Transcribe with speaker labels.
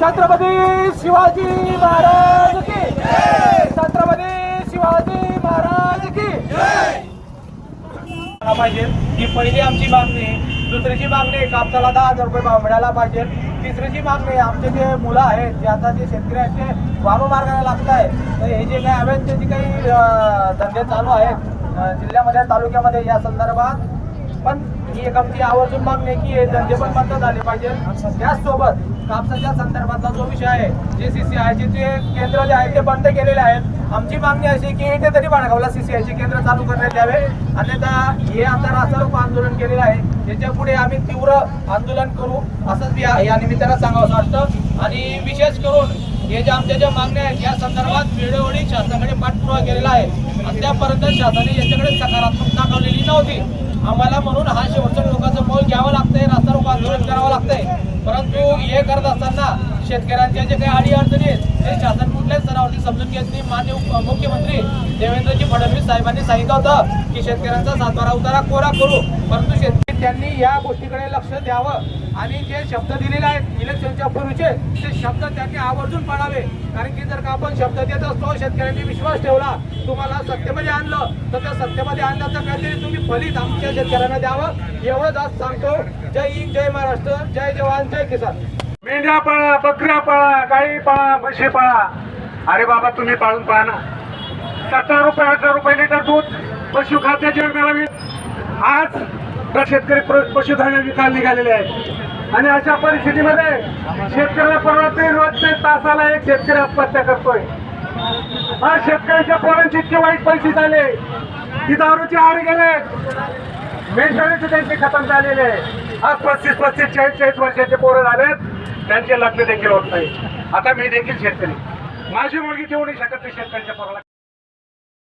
Speaker 1: छत्रपती शिवाजी महाराज की छत्रपती शिवाजी महाराज की पाहिजे. ही पहिली आमची मागणी दुसरीची मागणी कापसाला दहा हजार रुपये भाव मिळाला पाहिजे. तिसरीची मागणी आमचे जे मुलं आहेत जे आता जे शेतकरी आहेत ते लागत आहे तर हे जे काही अवैध जे काही धंदे चालू आहेत जिल्ह्यामध्ये तालुक्यामध्ये या संदर्भात पण ही एक आमची आवर्जून मागणी आहे की हे धंदे पण बंद झाले पाहिजे. त्याचसोबत कापसाच्या संदर्भातला जो विषय आहे जे सी सी आयचे जे केंद्र जे आहे ते बंद केलेले आहेत. आमची मागणी अशी की इथे तरी बाळगावला सी सी आयचे केंद्र चालू करण्यात यावे. अन्यथा हे आता रास्तारोको आंदोलन केलेलं आहे. त्याच्या पुढे आम्ही तीव्र आंदोलन करू. असंच या या निमित्तानं सांगावं असं वाटतं. आणि विशेष करून हे ज्या आमच्या ज्या मागण्या आहेत या संदर्भात वेळोवेळी शासनाकडे पाठपुरावा केलेला आहे. अद्यापर्यंत शासनाने याच्याकडे सकारात्मक दाखवलेली नव्हती. आम्हाला म्हणून हा शेवटच्या लोकांचं पाऊल घ्यावं लागतंय रास्ता रोको आंदोलन करावं लागतंय. परंतु हे करत असताना शेतकऱ्यांच्या जे काही अडी अडचणी आहेत ते शासन कुठल्याच स्तरावरती समजून घेत नाही. मान्य मुख्यमंत्री देवेंद्रजी फडणवीस साहेबांनी सांगितलं होतं की शेतकऱ्यांचा सातबारा उतारा कोरा करू. परंतु शेतकरी त्यांनी या गोष्टीकडे लक्ष द्यावं. आणि जे शब्द दिलेले आहेत इलेक्शनच्या पूर्वीचे ते शब्द त्यांनी आवर्जून पाळावे. कारण की जर का आपण शब्द देत असतो शेतकऱ्यांनी विश्वास ठेवला तुम्हाला सत्तेमध्ये आणलं तर त्या सत्तेमध्ये आणण्याचं काहीतरी तुम्ही फलित आमच्या शेतकऱ्यांना द्यावं. एवढंच आज सांगतो. जय हिंद जय महाराष्ट्र जय जवान जय किसान.
Speaker 2: मेंढ्या पाळा बकऱ्या पाळा गाई पाळा म्हशी पाळा. अरे बाबा तुम्ही पाळून पाहा ना. सतरा रुपये अठरा रुपये लिटर दूध पशु खाद्याच्या आज तर शेतकरी पशुधन विकायला निघालेले आहेत आणि अशा परिस्थितीमध्ये शेतकऱ्याला परवडत नाही रोज ते तासाला एक शेतकरी आत्महत्या करतोय. आज शेतकऱ्याच्या पोरांची इतकी वाईट परिस्थिती आली की दारूचे आड गेले. मेंढराचे त्यांचे खतम झालेले आहे. आज पस्तीस पस्तीस चाळीस चाळीस वर्षाचे पोरं झालेत. त्यांचे लग्न देखील होत नाही. आता मी देखील शेतकरी. माझी मुलगी ठेवू नाही शकत नाही शेतकऱ्यांच्या पोराला.